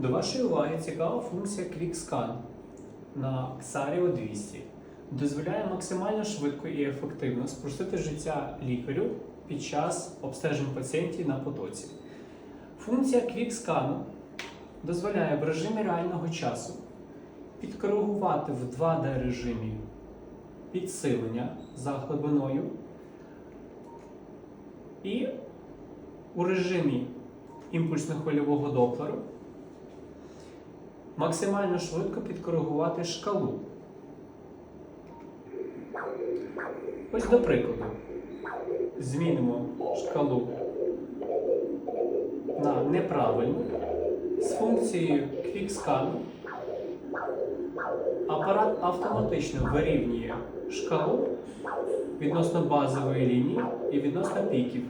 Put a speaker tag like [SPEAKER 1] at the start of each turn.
[SPEAKER 1] До вашої уваги цікава функція QuickScan на Xario 200. Дозволяє максимально швидко і ефективно спростити життя лікарю під час обстежень пацієнтів на потоці. Функція QuickScan дозволяє в режимі реального часу підкоригувати в 2D режимі підсилення за глибиною і у режимі імпульсно-хвильового доплеру максимально швидко підкоригувати шкалу. Ось до прикладу. Змінимо шкалу на неправильну з функцією QuickScan. Апарат автоматично вирівнює шкалу відносно базової лінії і відносно піків.